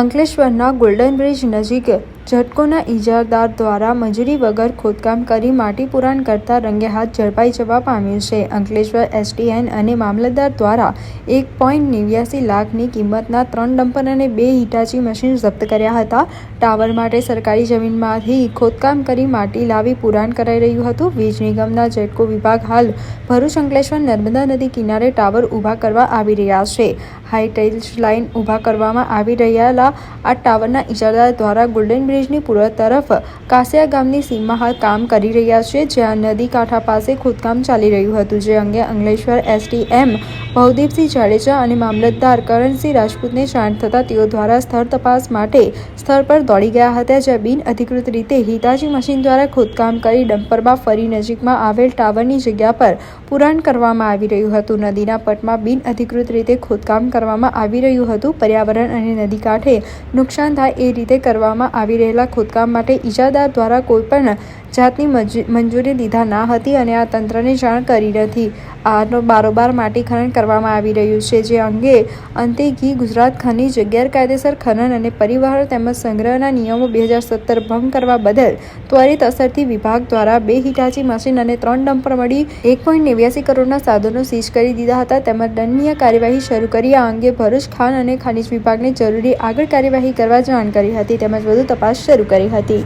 અંકલેશ્વરના golden bridge નજીક ઝટકોના ઇજારદાર દ્વારા મંજૂરી વગર ખોદકામ કરી માટી પુરાણ કરતા રંગે હાથ ઝડપાઈ જવા પામ્યું છે. અંકલેશ્વર એસટીએન અને મામલતદાર દ્વારા એક પોઈન્ટ નેવ્યાસી લાખની કિંમતના ત્રણ ડમ્પર અને બે હિટાચી મશીન જપ્ત કર્યા હતા. ટાવર માટે સરકારી જમીનમાંથી ખોદકામ કરી માટી લાવી પુરાણ કરાઈ રહ્યું હતું. વીજ નિગમના ઝટકો વિભાગ હાલ ભરૂચ, અંકલેશ્વર, નર્મદા નદી કિનારે ટાવર ઊભા કરવા આવી રહ્યા છે. હાઈ ટેલ્સ લાઇન ઊભા કરવામાં આવી રહેલા આ ટાવરના ઇજારદાર દ્વારા ગોલ્ડન બ્રિજની પૂર્વ તરફ કાસિયા ગામની સીમમાં હાલ કામ કરી રહ્યા છે, જ્યાં નદી કાંઠા પાસે ખોદકામ ચાલી રહ્યું હતું. જે અંગે અંગલેશ્વર એસટીએમ ભવદીપસિંહ જાડેજા અને મામલતદાર કરણસિંહ રાજપૂતને જાણ થતાં તેઓ દ્વારા સ્થળ તપાસ માટે સ્થળ પર દોડી ગયા હતા, જ્યાં બિન અધિકૃત રીતે હિતાજી મશીન દ્વારા ખોદકામ કરી ડમ્પરમાં ફરી નજીકમાં આવેલ ટાવરની જગ્યા પર પુરાણ કરવામાં આવી રહ્યું હતું. નદીના પટમાં બિન અધિકૃત રીતે ખોદકામ કરવામાં આવી રહ્યું હતું. પર્યાવરણ અને નદી કાંઠે નુકસાન થાય એ રીતે કરવામાં આવી રહેલા ખોદકામ માટે ઇજાદાર દ્વારા કોઈપણ જાતની મંજૂ- મંજૂરી લીધા ના હતી અને આ તંત્રને જાણ કરી નથી. આનો બારોબાર માટી ખનન કરવામાં આવી રહ્યું છે, જે અંગે અંતે ઘી, ગુજરાત ખનિજ, ગેરકાયદેસર ખનન અને પરિવહન તેમજ સંગ્રહના નિયમો બે હજાર સત્તર ભંગ કરવા બદલ ત્વરિત અસરથી વિભાગ દ્વારા બે હિટાચી મશીન અને ત્રણ ડમ્પર મળી એક પોઈન્ટ નેવ્યાસી કરોડના સાધનો સીઝ કરી દીધા હતા. તેમજ દંડનીય કાર્યવાહી શરૂ કરી. આ અંગે ભરૂચ ખાન અને ખનિજ વિભાગને જરૂરી આગળ કાર્યવાહી કરવા જાણ કરી હતી. તેમજ વધુ તપાસ શરૂ કરી હતી.